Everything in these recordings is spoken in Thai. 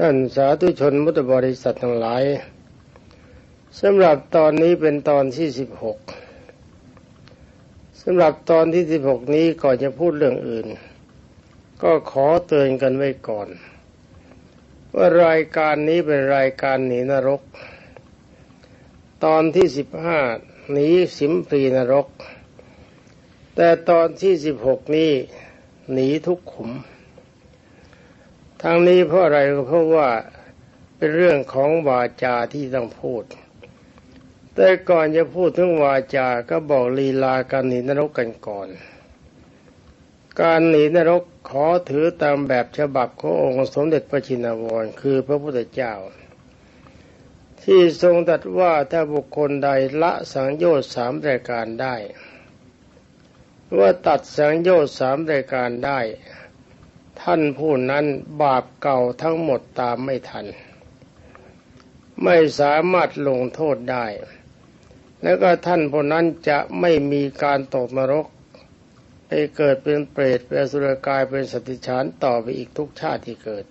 ท่านสาธุชนมุตบริษัททั้งหลายสำหรับตอนนี้เป็นตอนที่สิบหกสำหรับตอนที่สิบหกนี้ก่อนจะพูดเรื่องอื่น ก็ขอเตือนกันไว้ก่อน ว่ารายการนี้เป็นรายการหนีนรก ตอนที่สิบห้าหนีสิมปรีนรก แต่ตอนที่สิบหกนี้หนีทุกขุม ทางนี้เพราะอะไรก็เพราะว่าเป็นเรื่องของวาจาที่ต้องพูด แต่ก่อนจะพูดถึงวาจาก็บอกลีลาการหนีนรกกันก่อน การหนีนรกขอถือตามแบบฉบับขององค์สมเด็จพระชินวรคือพระพุทธเจ้า ที่ทรงตรัสว่าถ้าบุคคลใดละสังโยชน์สามรายการได้ ว่าตัดสังโยชน์สามรายการได้ ท่านผู้นั้นบาปเก่าทั้งหมดตามไม่ทัน ไม่สามารถลงโทษได้ แล้วก็ท่านผู้นั้นจะไม่มีการตกนรก ไปเกิดเป็นเปรตเป็นสุรกายเป็นสติฉานต่อไปอีกทุกชาติที่เกิด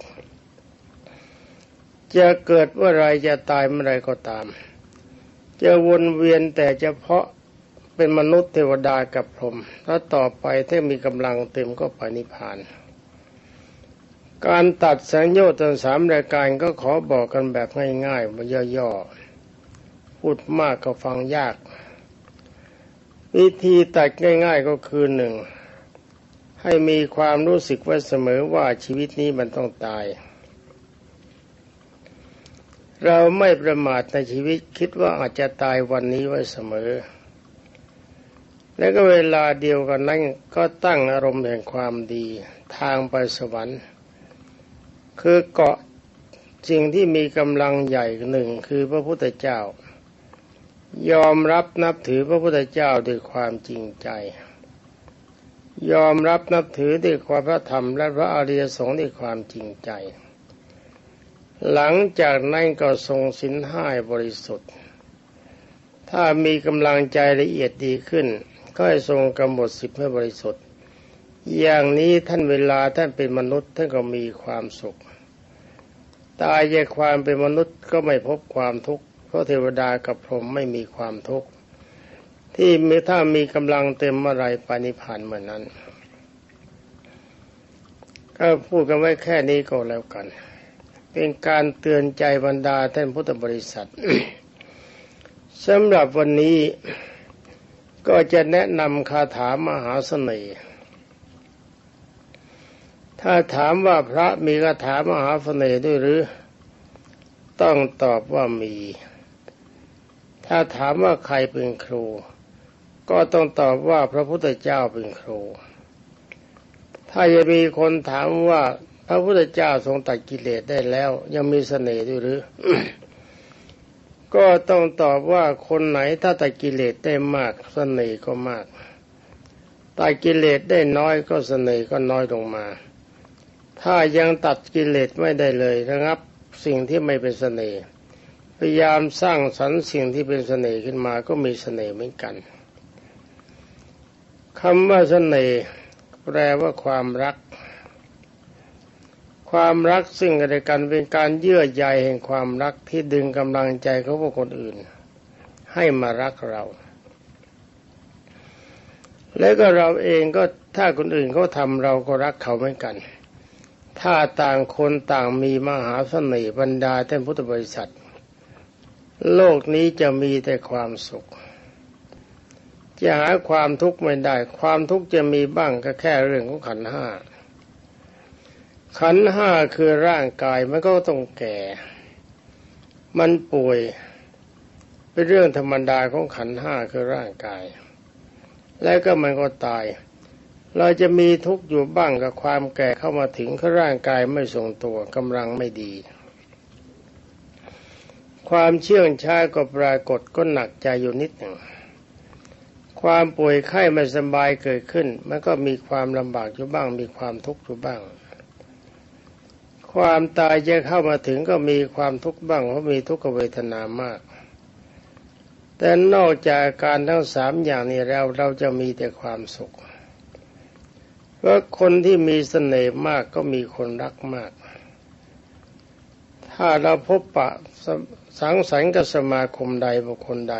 จะเกิดเมื่อไรจะตายเมื่อไรก็ตาม จะวนเวียนแต่เฉพาะเป็นมนุษย์เทวดากับพรหมแล้วต่อไปถ้ามีกำลังเต็มก็ไปนิพพาน การตัดสัญญาทั้งสามรายการก็ขอบอกกันแบบง่ายๆมาย่อๆ พูดมากก็ฟังยาก วิธีตัดง่าย ๆก็คือหนึ่งให้มีความรู้สึกไว้เสมอว่าชีวิตนี้มันต้องตาย เราไม่ประมาทในชีวิตคิดว่าอาจจะตายวันนี้ไว้เสมอ และก็เวลาเดียวกันนั้นก็ตั้งอารมณ์แห่งความดีทางไปสวรรค์ คือเกาะสิ่งที่มีกำลังใหญ่หนึ่งคือพระพุทธเจ้า ยอมรับนับถือพระพุทธเจ้าด้วยความจริงใจ ยอมรับนับถือด้วยความพระธรรมและพระอริยสงฆ์ด้วยความจริงใจ หลังจากนั้นก็ทรงสินห้าบริสุทธิ์ ถ้ามีกำลังใจละเอียดดีขึ้น ก็ให้ทรงกำหนดสิบให้บริสุทธิ์ อย่างนี้ท่านเวลาท่านเป็นมนุษย์ท่านก็มีความสุข ตายจากความเป็นมนุษย์ก็ไม่พบความทุกข์เพราะเทวดากับพรหมไม่มีความทุกข์ที่มีถ้ามีกำลังเต็มเมื่อไรปานิพานเหมือนนั้น ก็พูดกันไว้แค่นี้ก็แล้วกัน เป็นการเตือนใจบรรดาท่านพุทธบริษัทสำหรับวันนี้ก็จะแนะนำคาถามหาเสน่ห์ ถ้าถามว่าพระมีคาถามหาเสน่ห์ด้วยหรือ ต้องตอบว่ามี ถ้าถามว่าใครเป็นครู ก็ต้องตอบว่าพระพุทธเจ้าเป็นครู ถ้าจะมีคนถามว่าพระพุทธเจ้าทรงตัดกิเลสได้แล้ว ยังมีเสน่ห์ด้วยหรือ ก็ต้องตอบว่าคนไหนถ้าตัดกิเลสได้มากเสน่ห์ก็มากตัดกิเลสได้น้อยก็เสน่ห์ก็น้อยลงมา ถ้ายังตัดกิเลสไม่ได้เลยนะครับ สิ่งที่ไม่เป็นเสน่ห์พยายามสร้างสรรค์สิ่งที่เป็นเสน่ห์ขึ้นมาก็มีเสน่ห์เหมือนกันคำว่าเสน่ห์แปลว่าความรัก ความรักซึ่งกันและกันเป็นการเยื่อใยแห่งความรักที่ดึงกำลังใจเของผู้คนอื่น ให้มารักเรา แล้วก็เราเองก็ถ้าคนอื่นเขาทำเราก็รักเขาเหมือนกัน ถ้าต่างคนต่างมีมหาเสน่ห์บรรดาท่านพุทธบริษัท โลกนี้จะมีแต่ความสุข จะหาความทุกข์ไม่ได้ ความทุกข์จะมีบ้างก็แค่เรื่องของขันห้า ขันห้าคือร่างกายมันก็ต้องแก่ มันป่วยเป็นเรื่องธรรมดาของขันห้าคือร่างกาย แล้วก็มันก็ตาย เราจะมีทุกข์อยู่บ้างกับความแก่เข้ามาถึงขาร่างกายไม่ทรงตัวกำลังไม่ดี ความเชื่องช้าก็ปรากฏก็หนักใจอยู่นิดหนึ่งความป่วยไข้ไม่สบายเกิดขึ้น มันก็มีความลำบากอยู่บ้าง มีความทุกข์อยู่บ้าง ความตายจะเข้ามาถึงก็มีความทุกข์บ้างเพราะมีทุกขเวทนามาก แต่นอกจากการทั้งสามอย่างนี้แล้วเราจะมีแต่ความสุข ว่าคนที่มีเสน่ห์มากก็มีคนรักมาก ถ้าเราพบปะสังสรรค์กับสมาคมใดบุคคลใด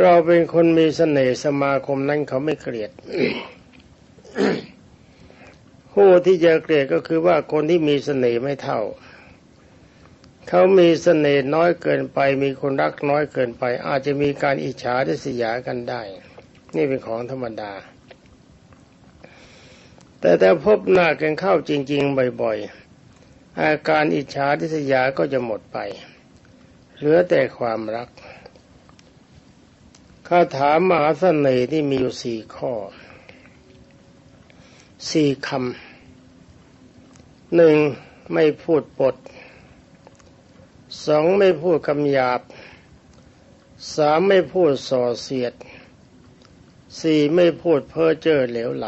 เราเป็นคนมีเสน่ห์สมาคมนั้นเขาไม่เกลียดผู้ที่จะเกลียดก็คือว่าคนที่มีเสน่ห์ไม่เท่า เขามีเสน่ห์น้อยเกินไป มีคนรักน้อยเกินไป อาจจะมีการอิจฉาทิษยากันได้ นี่เป็นของธรรมดา แต่ถ้าพบหน้ากันเข้าจริง ๆ บ่อยๆ อาการอิจฉาทิษยาก็จะหมดไป เหลือแต่ความรักคาถามมหาเสน่ห์ที่มีอยู่สี่ข้อสี่คำหนึ่งไม่พูดปดสองไม่พูดคำหยาบสามไม่พูดส่อเสียดสี่ไม่พูดเพ้อเจ้อเหลวไหล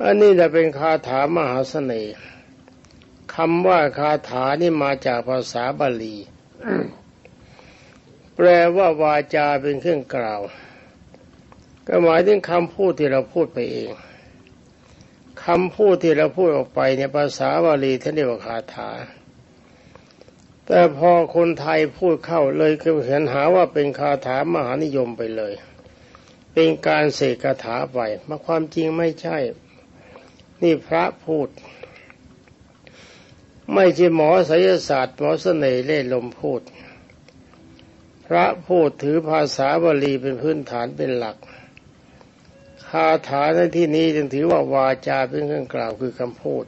อันนี้จะเป็นคาถามหาเสน่ห์คำว่าคาถานี่มาจากภาษาบาลี แปลว่าวาจาเป็นเครื่องกล่าว ก็หมายถึงคำพูดที่เราพูดไปเองคำพูดที่เราพูดออกไปในภาษาบาลีท่านเรียกว่าคาถา แต่พอคนไทยพูดเข้าเลยก็เห็นหาว่าเป็นคาถามหานิยมไปเลย เป็นการเสกคาถาไปมาความจริงไม่ใช่ นี่พระพูด ไม่ใช่หมอไสยศาสตร์หมอเสน่ห์เล่ลมพูด พระพูดถือภาษาบาลีเป็นพื้นฐานเป็นหลักคาถาในที่นี้จึงถือว่าวาจาเป็นเครื่องกล่าวคือคำพูด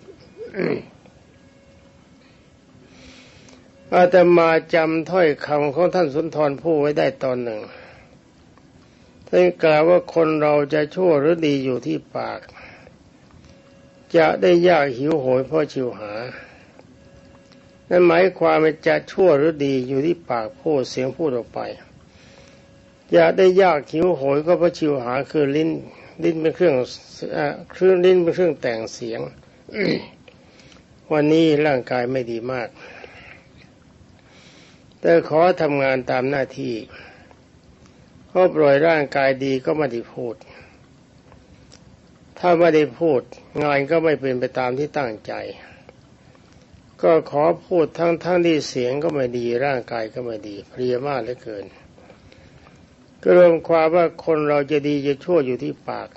อาตมาจำถ้อยคำของท่านสุนทรผู้ไว้ได้ตอนหนึ่งท่านกล่าวว่าคนเราจะชั่วหรือดีอยู่ที่ปาก จะได้ยากหิวโหยเพราะชิวหา นั่นหมายความว่าจะชั่วหรือดีอยู่ที่ปากพูดเสียงพูดออกไปอยากได้ยากหิวโหยก็เพราะชิวหาคือลิ้นลิ้นเป็นเครื่องเครื่องลิ้นเป็นเครื่องแต่งเสียง วันนี้ร่างกายไม่ดีมาก แต่ขอทำงานตามหน้าที่เพราะปล่อยร่างกายดีก็ไม่ได้พูด ถ้าไม่ได้พูดงานก็ไม่เป็นไปตามที่ตั้งใจ ก็ขอพูดทั้งทั้งที่เสียงก็ไม่ดีร่างกายก็ไม่ดีเพลียมากเหลือเกิน ก็รวมความว่าคนเราจะดีจะชั่วอยู่ที่ปาก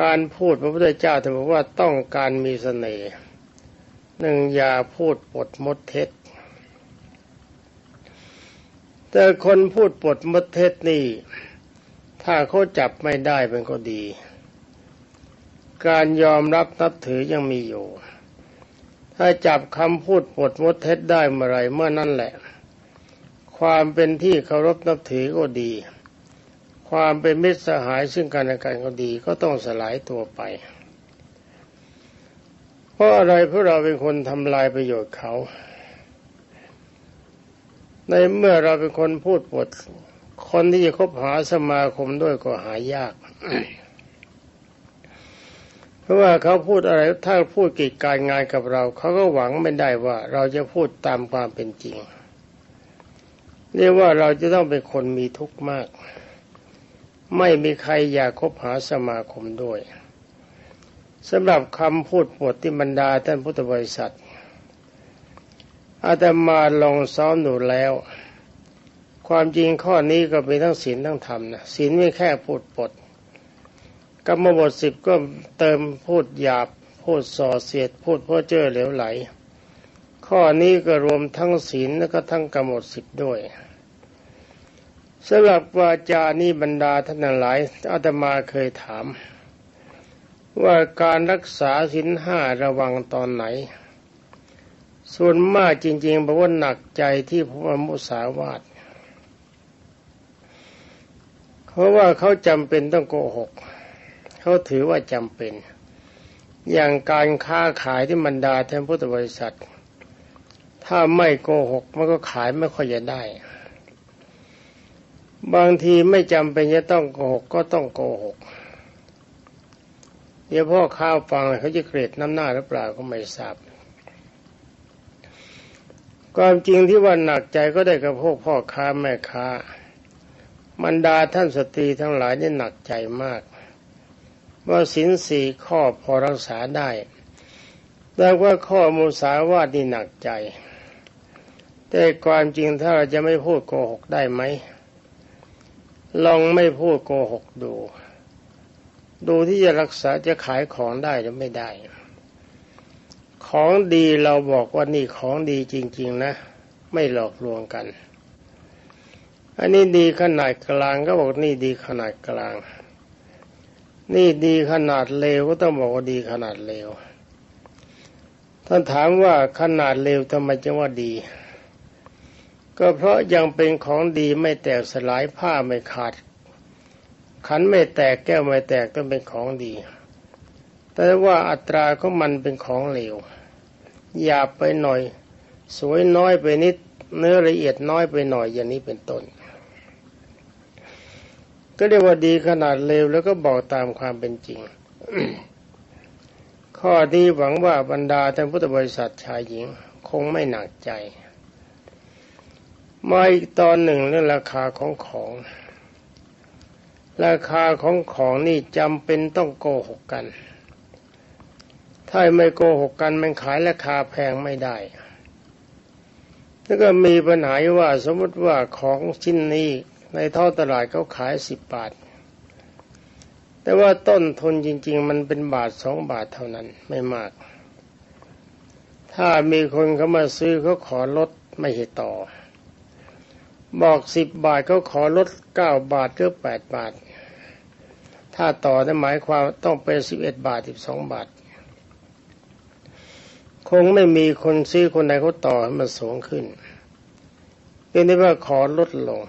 การพูดพระพุทธเจ้าท่านบอกว่าต้องการมีเสน่ห์หนึ่งอย่าพูดปดมดเท็จแต่คนพูดปดมดเท็จนี่ ถ้าเขาจับไม่ได้เป็นก็ดี การยอมรับนับถือยังมีอยู่ ถ้าจับคำพูดปดมดเท็จได้เมื่อไรเมื่อนั่นแหละ ความเป็นที่เคารพนับถือก็ดี ความเป็นมิตรสหายซึ่งกันและกันก็ดีก็ต้องสลายตัวไป เพราะอะไรเพราะเราเป็นคนทำลายประโยชน์เขา ในเมื่อเราเป็นคนพูดปด คนที่จะคบหาสมาคมด้วยก็หายาก เพราะว่าเขาพูดอะไรถ้าพูดกิจการงานกับเรา เขาก็หวังไม่ได้ว่าเราจะพูดตามความเป็นจริง เรียกว่าเราจะต้องเป็นคนมีทุกข์มาก ไม่มีใครอยากคบหาสมาคมด้วยสำหรับคำพูดปวดที่บรรดาท่านพุทธบริษัทอาตมาลองซ้อมหนูแล้ว ความจริงข้อนี้ก็เป็นทั้งศีลทั้งธรรมนะศีลไม่แค่พูดปดกรรมบทสิบก็เติมพูดหยาบ พูดส่อเสียด พูดพ้อเจ้อเหลวไหล ข้อนี้ก็รวมทั้งศีลและก็ทั้งกรรมบทสิบด้วยสำหรับวาจานี้บรรดาท่านหลายอาตมาเคยถาม ว่าการรักษาศีลห้าระวังตอนไหน ส่วนมากจริงๆบอกว่าหนักใจที่พระมุสาวาท เพราะว่าเขาจำเป็นต้องโกหก เขาถือว่าจำเป็น อย่างการค้าขายที่บรรดาแทนพุทธบริษัท ถ้าไม่โกหกมันก็ขายไม่ค่อยจะได้ บางทีไม่จำเป็นจะต้องโกหกก็ต้องโกหกเดี๋ยวพ่อข้าวฟังเขาจะเกรดน้ำหน้าหรือเปล่าก็ไม่ทราบความจริงที่ว่าหนักใจก็ได้กับพวกพ่อค้าแม่ค้า บรรดาท่านสตรีทั้งหลายนี่หนักใจมาก ว่าสินสี่ข้อพอรักษาได้แต่ว่าข้อมูสาวาดนี่หนักใจ แต่ความจริงถ้าเราจะไม่พูดโกหกได้ไหมลองไม่พูดโกหกดู ดูที่จะรักษาจะขายของได้หรือไม่ได้ ของดีเราบอกว่านี่ของดีจริง ๆนะ ไม่หลอกลวงกัน อันนี้ดีขนาดกลางก็บอกนี่ดีขนาดกลาง นี่ดีขนาดเลวก็ต้องบอกว่าดีขนาดเลวท่านถามว่าขนาดเลวทำไมจึงว่าดี ก็เพราะยังเป็นของดีไม่แตกสลายผ้าไม่ขาด ขันไม่แตกแก้วไม่แตกต้องเป็นของดี แต่ว่าอัตราของมันเป็นของเลวหยาบไปหน่อย สวยน้อยไปนิดเนื้อละเอียดน้อยไปหน่อยอย่างนี้เป็นต้น ก็เรียกว่าดีขนาดเลวแล้วก็บอกตามความเป็นจริง ข้อนี้หวังว่าบรรดาท่านพุทธบริษัทชายหญิงคงไม่หนักใจ มาอีกตอนหนึ่งเรื่องราคาของของ ราคาของของนี่จำเป็นต้องโกหกกัน ถ้าไม่โกหกกันมันขายราคาแพงไม่ได้แล้วก็มีปัญหาว่าสมมติว่าของชิ้นนี้ ในท้องตลาดเขาขายสิบบาท แต่ว่าต้นทุนจริง ๆ มันเป็นบาทสองบาทเท่านั้นไม่มาก ถ้ามีคนเขามาซื้อเขาขอลดไม่ให้ต่อ บอกสิบบาทเขาขอลดเก้าบาทก็แปดบาท ถ้าต่อนั่นหมายความต้องเป็นสิบเอ็ดบาทสิบสองบาท คงไม่มีคนซื้อคนใดเขาต่อให้มันสูงขึ้นเป็นได้ว่าขอลดลง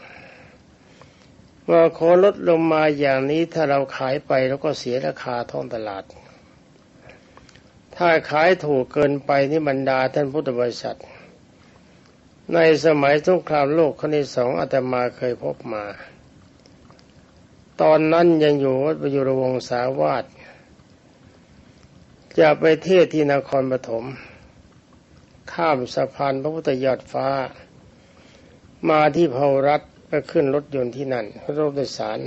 ว่าขอลดลงมาอย่างนี้ถ้าเราขายไปแล้วก็เสียราคาท้องตลาด ถ้าขายถูกเกินไปนี่บรรดาท่านพุทธบริษัท ในสมัยสงครามโลกครั้งที่สองอาตมาเคยพบมา ตอนนั้นยังอยู่วัดประยุรวงศาวาสจะไปเทศที่นครปฐมข้ามสะพานพระพุทธยอดฟ้า มาที่เผารัฐ ก็ขึ้นรถยนต์ที่นั่นรถโดยสาร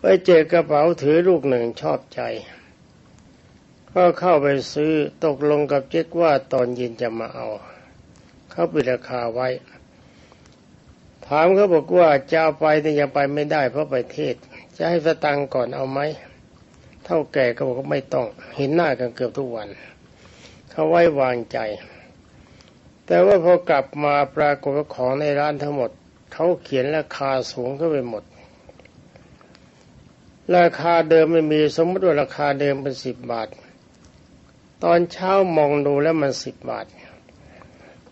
ไปเจอกระเป๋าถือลูกหนึ่งชอบใจ ก็เข้าไปซื้อตกลงกับเจ๊กว่าตอนเย็นจะมาเอา เขาปิดราคาไว้ ถามเขาบอกว่าจะเอาไปแต่ยังไปไม่ได้เพราะไปเทศ จะให้สตังก่อนเอาไหมเท่าแก่เขาบอกว่าไม่ต้อง เห็นหน้ากันเกือบทุกวัน เขาไว้วางใจ แต่ว่าพอกลับมาปรากฏว่าของในร้านทั้งหมดเขาเขียนราคาสูงขึ้นไปหมด ราคาเดิมไม่มีสมมติว่าราคาเดิมเป็นสิบบาท ตอนเช้ามองดูแล้วมันสิบบาท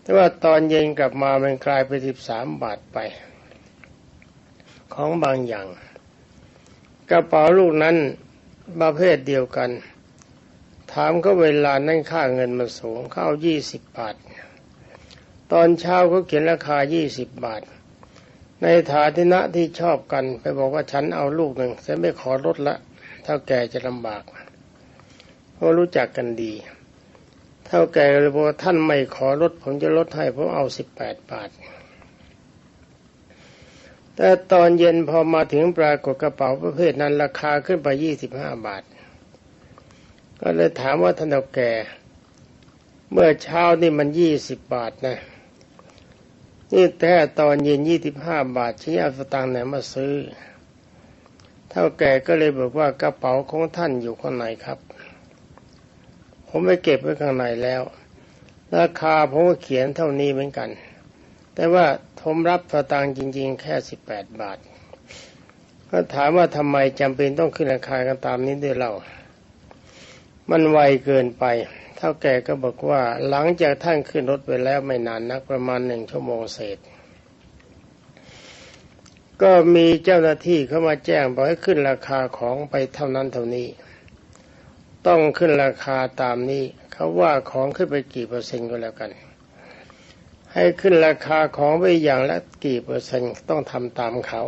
แต่ว่าตอนเย็นกลับมามันกลายเป็นสิบสามบาทไป ของบางอย่าง กระเป๋าลูกนั้นประเภทเดียวกัน ถามก็เวลานั้นค่าเงินมันสูงเข้ายี่สิบบาท ตอนเช้าเขาเขียนราคายี่สิบบาท ในฐานะที่ชอบกันไปบอกว่าฉันเอาลูกหนึ่งฉันไม่ขอลดละ เท่าแก่จะลำบากเพราะรู้จักกันดี เท่าแก่เลยบอกว่าท่านไม่ขอลดผมจะลดให้ผมเอาสิบแปดบาท แต่ตอนเย็นพอมาถึงปรากฏกระเป๋าประเภทนั้นราคาขึ้นไปยี่สิบห้าบาท ก็เลยถามว่าท่านเท่าแก่เมื่อเช้านี่มันยี่สิบบาทนะ นี่แต่ตอนเย็นยี่สิบห้าบาทชี้เอาสตางค์ไหนมาซื้อ เท่าแก่ก็เลยบอกว่ากระเป๋าของท่านอยู่ข้างในครับ ผมไปเก็บไว้ข้างในแล้ว ราคาผมก็เขียนเท่านี้เหมือนกัน แต่ว่าผมรับสตางค์จริง ๆ แค่สิบแปดบาท ก็ถามว่าทำไมจำเป็นต้องขึ้นราคากันตามนี้ด้วยเรา มันไวเกินไป เท่าแก่ก็บอกว่าหลังจากท่านขึ้นรถไปแล้วไม่นานนักประมาณหนึ่งชั่วโมงเศษ ก็มีเจ้าหน้าที่เข้ามาแจ้งบอกให้ขึ้นราคาของไปเท่านั้นเท่านี้ ต้องขึ้นราคาตามนี้เขาว่าของขึ้นไปกี่เปอร์เซ็นต์ก็แล้วกัน ให้ขึ้นราคาของไปอย่างละกี่เปอร์เซ็นต์ต้องทำตามเขา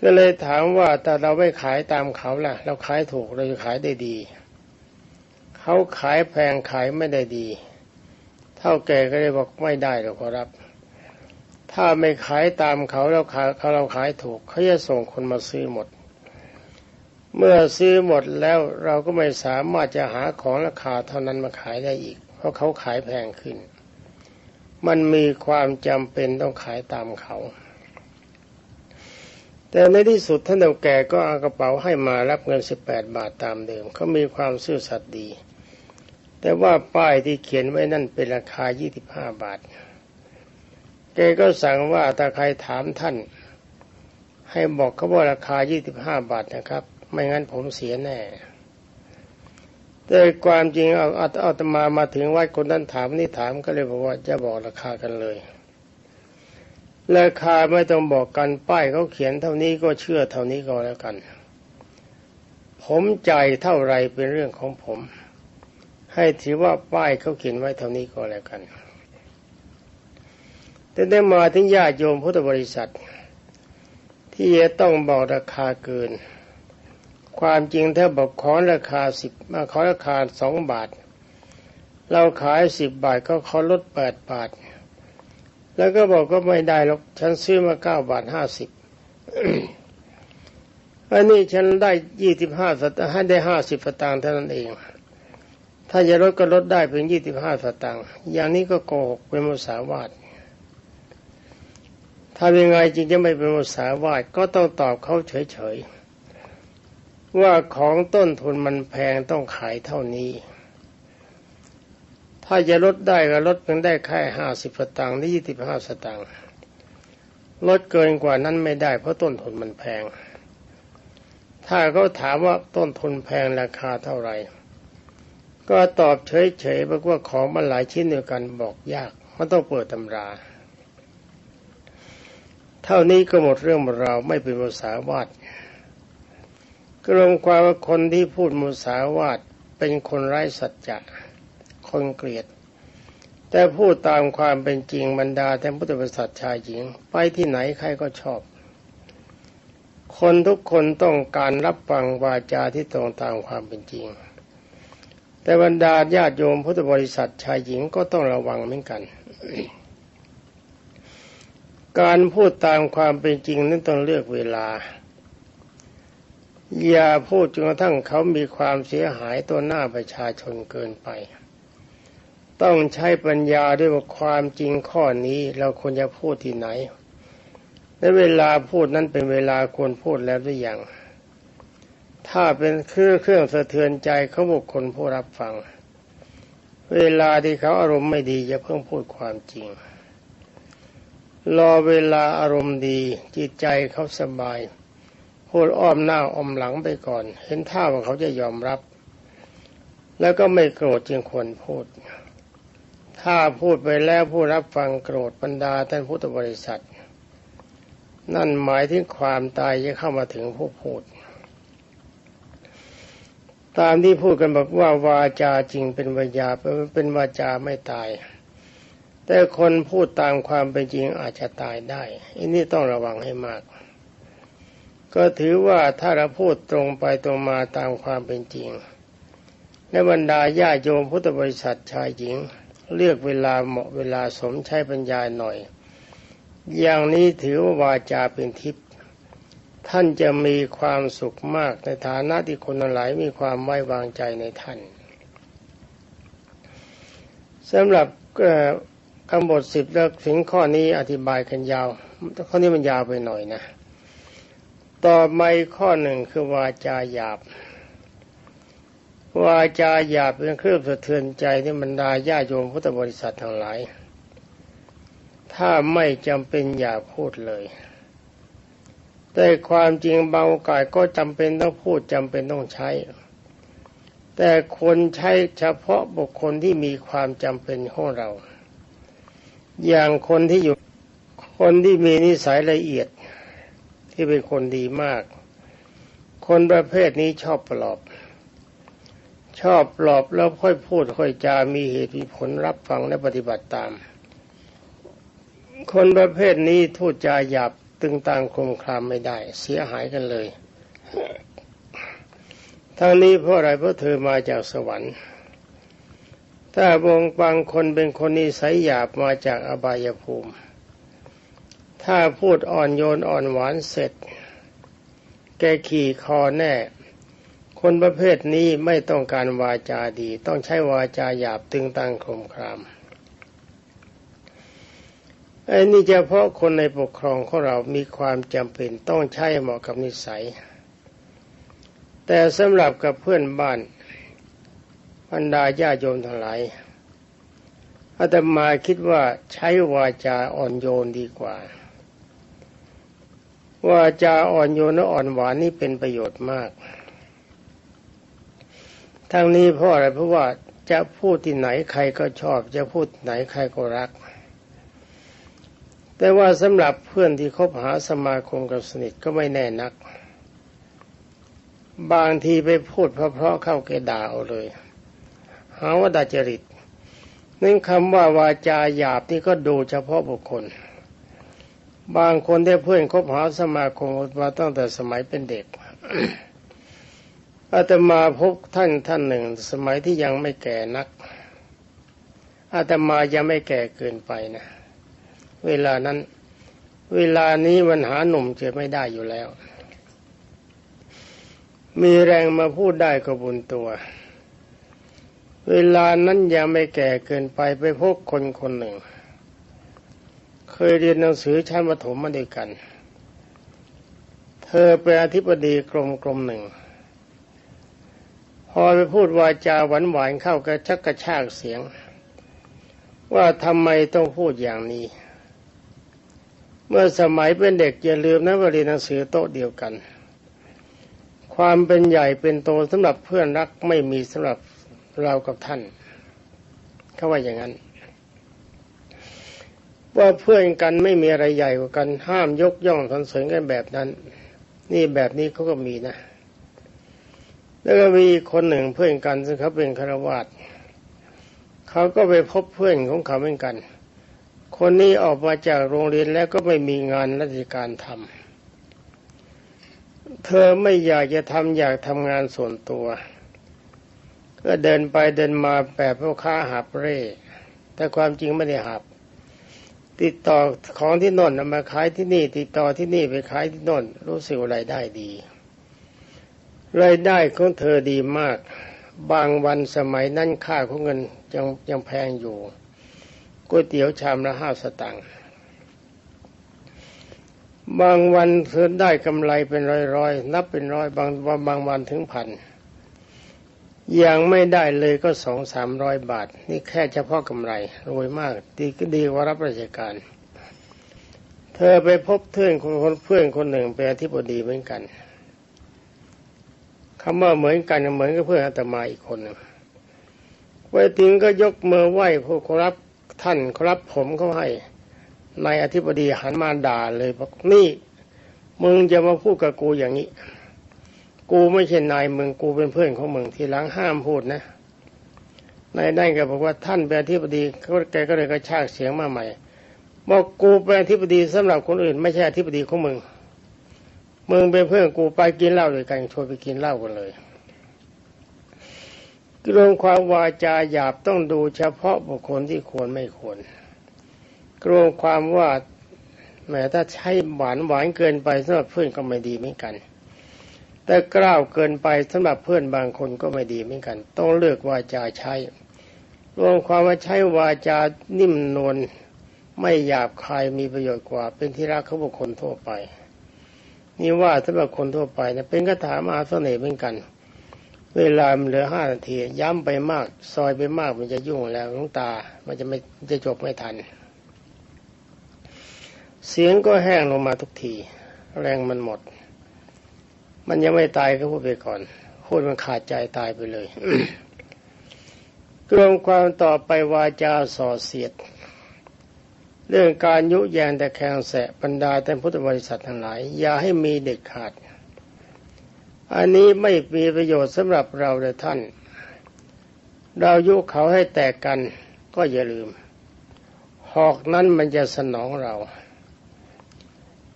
ก็เลยถามว่าแต่เราไม่ขายตามเขาล่ะ เราขายถูกเราจะขายได้ดี เขาขายแพงขายไม่ได้ดี เท่าแก่ก็เลยบอกไม่ได้หรอกครับ ถ้าไม่ขายตามเขาเราขายเขาเราขายถูกเขาจะส่งคนมาซื้อหมด เมื่อซื้อหมดแล้วเราก็ไม่สามารถจะหาของราคาเท่านั้นมาขายได้อีก เพราะเขาขายแพงขึ้น มันมีความจำเป็นต้องขายตามเขาแต่ในที่สุดท่านเฒ่าแก่ก็เอากระเป๋าให้มารับเงินสิบแปดบาทตามเดิมเขามีความซื่อสัตย์ดี แต่ว่าป้ายที่เขียนไว้นั่นเป็นราคายี่สิบาท แกก็สั่งว่าถ้าใครถามท่าน ให้บอกเขาว่าราคายี่สิบาทนะครับ ไม่งั้นผมเสียแน่ แต่ความจริงเอาเอาเอาตมามาถึงวัดคนนั้นถามนี่ถามก็เลยบอกว่าจะบอกราคากันเลย ราคาไม่ต้องบอกกันป้ายเขาเขียนเท่านี้ก็เชื่อเท่านี้ก็แล้วกัน ผมใจเท่าไรเป็นเรื่องของผม ให้ถือว่าป้ายเขาเขียนไว้เท่านี้ก็แล้วกัน แต่ได้มาถึงญาติโยมพุทธบริษัท ที่จะต้องบอกราคาเกิน ความจริงถ้าบอกขอราคาสิบมาขอราคาสองบาท เราขายสิบบาทก็ขาลดแปดบาท แล้วก็บอกก็ไม่ได้หรอกฉันซื้อมาเก้าบาทห้าสิบอันนี้ฉันได้ยี่สิบห้าสตางค์ให้ได้ห้าสิบสตางค์เท่านั้นเอง ถ้าจะลดก็ลดได้เพียงยี่สิบห้าสตางค์อย่างนี้ก็โกหกเป็นมุสาวาทถ้าเป็นไงจริงจะไม่เป็นมุสาวาทก็ต้องตอบเขาเฉยๆว่าของต้นทุนมันแพงต้องขายเท่านี้ ถ้าจะลดได้ก็ลดเพียงได้แค่ห้าสิบสตางค์หรือยี่สิบห้าสตางค์ลดเกินกว่านั้นไม่ได้ เพราะต้นทุนมันแพง ถ้าเขาถามว่าต้นทุนแพงราคาเท่าไหร่ ก็ตอบเฉยๆบอกว่าของมันหลายชิ้นเดียวกันบอกยากมันต้องเปิดตำรา เท่านี้ก็หมดเรื่องหมดราวไม่เป็นมุสาวาทกรมความว่าคนที่พูดมุสาวาทเป็นคนไร้สัจจะคนเกลียด แต่พูดตามความเป็นจริงบรรดาแต่พุทธบริษัทชายหญิง ไปที่ไหนใครก็ชอบ คนทุกคนต้องการรับฟังวาจาที่ตรงตามความเป็นจริง แต่บรรดาญาติโยมพุทธบริษัทชายหญิงก็ต้องระวังเหมือนกัน การพูดตามความเป็นจริงนั้นต้องเลือกเวลา อย่าพูดจนกระทั่งเขามีความเสียหายตัวหน้าประชาชนเกินไป ต้องใช้ปัญญาด้วยว่าความจริงข้อนี้เราควรจะพูดที่ไหนและเวลาพูดนั้นเป็นเวลาควรพูดแล้วหรือยัง ถ้าเป็นเครื่องเครื่องสะเทือนใจเขาบุคคลผู้รับฟัง เวลาที่เขาอารมณ์ไม่ดีอย่าเพิ่งพูดความจริง รอเวลาอารมณ์ดีจิตใจเขาสบาย พูดอ้อมหน้าอ้อมหลังไปก่อน เห็นท่าว่าเขาจะยอมรับ แล้วก็ไม่โกรธจึงควรพูด ถ้าพูดไปแล้วผู้รับฟังโกรธบรรดาท่านพุทธบริษัท นั่นหมายถึงความตายจะเข้ามาถึงผู้พูด ตามที่พูดกันบอกว่าวาจาจริงเป็นวายาเป็นวาจาไม่ตาย แต่คนพูดตามความเป็นจริงอาจจะตายได้ อันนี้ต้องระวังให้มาก ก็ถือว่าถ้าเราพูดตรงไปตรงมาตามความเป็นจริงและบรรดาญาโยมพุทธบริษัทชายหญิง เลือกเวลาเหมาะเวลาสมใช้ปัญญาหน่อย อย่างนี้ถือว่าวาจาเป็นทิพย์ ท่านจะมีความสุขมากในฐานะที่คนหลายมีความไว้วางใจในท่านสำหรับคำบทสิบแล้วถึงข้อนี้อธิบายกันยาว ข้อนี้มันยาวไปหน่อยนะ ต่อมาข้อหนึ่งคือวาจาหยาบ วาจาหยาบเป็นเครื่องสะเทือนใจที่บรรดาญาโยมพุทธบริษัททั้งหลาย ถ้าไม่จำเป็นอย่าพูดเลย แต่ความจริงบางโอกาสก็จำเป็นต้องพูดจำเป็นต้องใช้ แต่คนใช้เฉพาะบุคคลที่มีความจำเป็นของเรา อย่างคนที่อยู่คนที่มีนิสัยละเอียดที่เป็นคนดีมาก คนประเภทนี้ชอบปลอบ ชอบปลอบแล้วค่อยพูดค่อยจามีเหตุมีผลรับฟังและปฏิบัติตาม คนประเภทนี้ทูตจาหยาบ ตึงต่างคมคลามไม่ได้ เสียหายกันเลย ทั้งนี้เพราะอะไรเพราะเธอมาจากสวรรค์ ถ้าวงบางคนเป็นคนนิสัยหยาบมาจากอบายภูมิ ถ้าพูดอ่อนโยนอ่อนหวานเสร็จ แกขี่คอแน่ คนประเภทนี้ไม่ต้องการวาจาดี ต้องใช้วาจาหยาบตึงตังคมคราม อ้นี่เฉพาะคนในปกครองของเรามีความจำเป็นต้องใช้เหมาะกับนิสัย แต่สำหรับกับเพื่อนบ้านบรรดาญาโยมทั้งหลายอาตมาคิดว่าใช้วาจาอ่อนโยนดีกว่า วาจาอ่อนโยนและอ่อนหวานนี่เป็นประโยชน์มาก ทั้งนี้เพราะอะไรเพราะว่าจะพูดที่ไหนใครก็ชอบ จะพูดไหนใครก็รัก แต่ว่าสำหรับเพื่อนที่คบหาสมาคมกับสนิทก็ไม่แน่นัก บางทีไปพูดเพราะๆเข้าแกด่าเอาเลย หาว่าดาจริตนั่นคำว่าวาจาหยาบนี่ก็ดูเฉพาะบุคคล บางคนได้เพื่อนคบหาสมาคมมาตั้งแต่สมัยเป็นเด็กอาตมาพบท่านท่านหนึ่ง สมัยที่ยังไม่แก่นักอาตมายังไม่แก่เกินไปนะ เวลานั้น เวลานี้มันหาหนุ่มจอไม่ได้อยู่แล้ว มีแรงมาพูดได้ก็บุญตัว เวลานั้นยังไม่แก่เกินไปไปพบคนคนหนึ่ง เคยเรียนหนังสือชั้นประถมมาด้วยกัน เธอเป็นอธิบดีกรมกรมหนึ่งพอไปพูดวาจาหวานหวานเข้ากระชักกระชากเสียง ว่าทำไมต้องพูดอย่างนี้ เมื่อสมัยเป็นเด็กอย่าลืมนะว่าเรียนหนังสือโต๊ะเดียวกัน ความเป็นใหญ่เป็นโตสำหรับเพื่อนรักไม่มีสำหรับเรากับท่านเขาว่าอย่างนั้นว่าเพื่อนกันไม่มีอะไรใหญ่กว่ากันห้ามยกย่องสรรเสริญกันแบบนั้น นี่แบบนี้เขาก็มีนะ แล้วก็มีคนหนึ่งเพื่อนกันซึ่งเขาเป็นคารวาสเขาก็ไปพบเพื่อนของเขาเหมือนกัน คนนี้ออกมาจากโรงเรียนแล้วก็ไม่มีงานราชการทำ เธอไม่อยากจะทำอยากทำงานส่วนตัว ก็เดินไปเดินมาแบบพ่อค้าหับเร่ แต่ความจริงไม่ได้หับติดต่อของที่นนมาขายที่นี่ ติดต่อที่นี่ไปขายที่นนรู้สึกรายได้ดีรายได้ของเธอดีมาก บางวันสมัยนั้นค่าของเงินยังยังแพงอยู่ ก๋วยเตี๋ยวชามละห้าสตางค์บางวันเธอได้กำไรเป็นร้อยๆนับเป็นร้อยบางบางวันถึงพันยังไม่ได้เลยก็สองสามร้อยบาท นี่แค่เฉพาะกำไรรวยมากดีก็ดีกว่ารับราชการ เธอไปพบเพื่อนคนเพื่อนคนหนึ่งเป็นอธิบดีเหมือนกันคำว่าเหมือนกันเหมือนกับเพื่อนอาตมาอีกคนหนึ่งไปถึงก็ยกมือไหว้ผู้ครับ ท่านครับผมเขาให้นายอธิบดีหันมาด่าเลยบอกนี่ มึงจะมาพูดกับกูอย่างนี้ กูไม่ใช่นายมึงกูเป็นเพื่อนของมึงทีหลังห้ามพูดนะนายได้ก็บอกว่าท่านเป็นอธิบดีเขาแกก็เลยกระชากเสียงมาใหม่บอกกูเป็นอธิบดีสำหรับคนอื่น ไม่ใช่อธิบดีของมึงมึงเป็นเพื่อนกูไปกินเหล้าด้วยกันชวนไปกินเหล้ากันเลย เรื่องความวาจาหยาบต้องดูเฉพาะบุคคลที่ควรไม่ควรกรงความว่าแม้ถ้าใช้หวานหวานเกินไปสำหรับเพื่อนก็ไม่ดีเหมือนกัน แต่กล้าวเกินไปสำหรับเพื่อนบางคนก็ไม่ดีเหมือนกัน ต้องเลือกวาจาใช้รวมความว่าใช้วาจานิ่มนวลไม่หยาบคายมีประโยชน์กว่า เป็นที่รักของบุคคลทั่วไป นี่ว่าสำหรับคนทั่วไปนี่ยเป็นคาถามหาเสน่ห์เหมือนกัน เวลาเหลือห้านาที ย้ำไปมาก ซอยไปมากมันจะยุ่งแล้วลุงตา มันจะไม่จะจบไม่ทัน เสียงก็แห้งลงมาทุกที แรงมันหมด มันยังไม่ตายก็พูดไปก่อนพูดมันขาดใจตายไปเลยกลงความต่อไปวาจาส่อเสียด เรื่องการยุแยงแต่แข่งแสะบรรดาแต่พุทธบริษัททั้งหลาย อย่าให้มีเด็กขาด อันนี้ไม่มีประโยชน์สำหรับเราเลยท่าน เรายุเขาให้แตกกันก็อย่าลืม หอกนั้นมันจะสนองเรา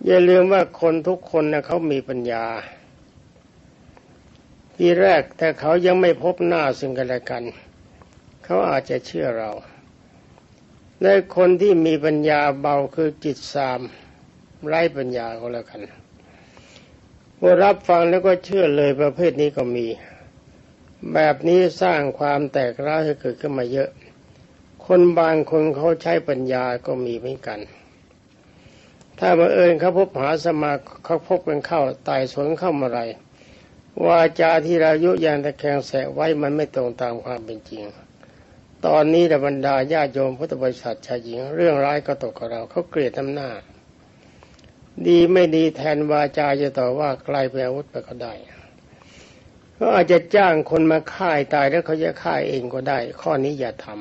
อย่าลืมว่าคนทุกคนนะเขามีปัญญา ทีแรกแต่เขายังไม่พบหน้าซึ่งกันและกัน เขาอาจจะเชื่อเราในคนที่มีปัญญาเบาคือจิตสามไร้ปัญญาก็แล้วกัน พอรับฟังแล้วก็เชื่อเลยประเภทนี้ก็มี แบบนี้สร้างความแตกร้าวให้เกิดขึ้นมาเยอะ คนบางคนเขาใช้ปัญญาก็มีเหมือนกัน ถ้าบังเอิญเขาพบหาสมาเขาพบกันเข้าตายสวนเข้ามาไรวาจาที่เรายุยานตะแคงแสไว้มันไม่ตรงตามความเป็นจริง ตอนนี้บรรดาญาโยมพุทธบริษัทชายหญิง เรื่องร้ายก็ตกกับเราเขาเกลียดน้ำหน้า ดีไม่ดีแทนวาจาจะต่อว่าใครไปอาวุธไปก็ได้ก็อาจจะจ้างคนมาฆ่าตายแล้วเขาจะฆ่าเองก็ได้ ข้อนี้อย่าทำ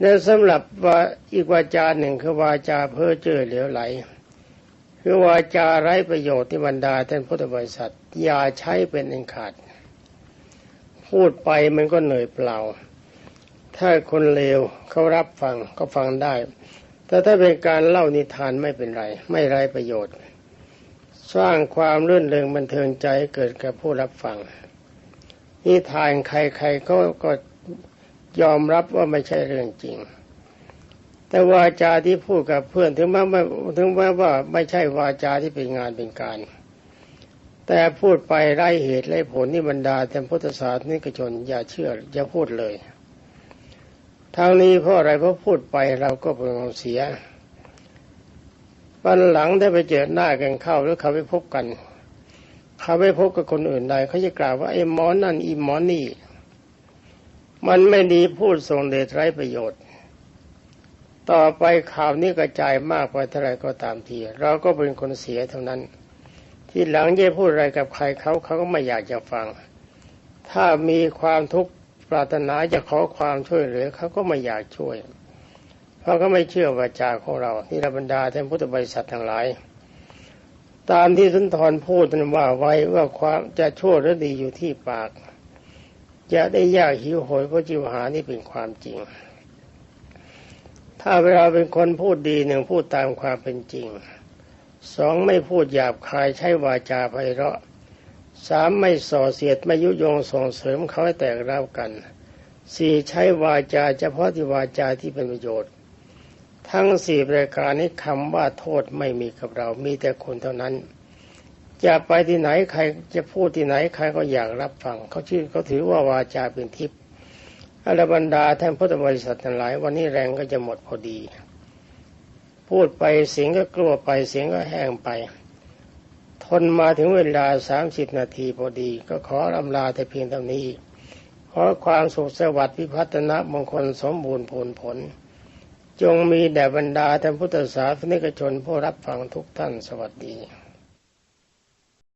และสำหรับว่าอีกวาจาหนึ่งคือวาจาเพ้อเจ้อเหลวไหล คือวาจาไร้ประโยชน์ที่บรรดาท่านพุทธบริษัท อย่าใช้เป็นอันขาด พูดไปมันก็เหนื่อยเปล่า ถ้าคนเลวเขารับฟังก็ฟังได้ แต่ถ้าเป็นการเล่านิทานไม่เป็นไร ไม่ไร้ประโยชน์ สร้างความรื่นเริงบันเทิงใจเกิดกับผู้รับฟัง นิทานใครๆก็ก็ยอมรับว่าไม่ใช่เรื่องจริง แต่วาจาที่พูดกับเพื่อนถึงแม้ไม่ถึงแม้ว่าไม่ใช่วาจาที่เป็นงานเป็นการ แต่พูดไปไร้เหตุไร้ผลนี่บรรดาแต่พุทธศาสนิกชนอย่าเชื่ออย่าพูดเลย ทางนี้เพราะอะไรเพราะพูดไปเราก็เป็นความเสียวันหลังได้ไปเจอหน้ากันเข้าแล้วเขาไปพบกัน เขาไปพบกับคนอื่นใดเขาจะกล่าวว่าไอ้หมอนั่นอีหมอนี่ มันไม่ดีพูดส่งเดชไร้ประโยชน์ ต่อไปข่าวนี้กระจายมากไปเท่าไรก็ตามที เราก็เป็นคนเสียเท่านั้น ที่หลังจะพูดอะไรกับใครเขาเขาก็ไม่อยากจะฟัง ถ้ามีความทุกข์ ปรารถนาจะขอความช่วยเหลือเขาก็ไม่อยากช่วย เพราะเขาไม่เชื่อวาจาของเราที่ระบรรดาท่านพุทธบริษัททั้งหลาย ตามที่สุนทรพูดนั้นว่าไว้ว่าความจะชั่วหรือดีอยู่ที่ปาก จะได้ยากหิวโหยเพราะจิวหานี่เป็นความจริง ถ้าเวลาเป็นคนพูดดีหนึ่งพูดตามความเป็นจริงสองไม่พูดหยาบคายใช้วาจาไพเราะ สามไม่ส่อเสียดไม่ยุยงส่งเสริมเขาให้แตกเล่ากันสี่ใช้วาจาเฉพาะที่วาจาที่เป็นประโยชน์ ทั้งสี่รายการนี้คำว่าโทษไม่มีกับเรา มีแต่คนเท่านั้น จะไปที่ไหนใครจะพูดที่ไหนใครก็อยากรับฟังเขาชื่อเขาถือว่าวาจาเป็นทิพย์อรบรรดาท่านพุทธบริษัททั้งหลาย วันนี้แรงก็จะหมดพอดี พูดไปเสียงก็กลัวไปเสียงก็แห้งไป ทนมาถึงเวลาสามสิบนาทีพอดี ก็ขอลำลาแต่เพียงเท่านี้ขอความสุขสวัสดิ์พิพัฒนะมงคลสมบูรณ์ผลผล จงมีแด่บรรดาท่านพุทธศาสนิกชนผู้รับฟังทุกท่านสวัสดี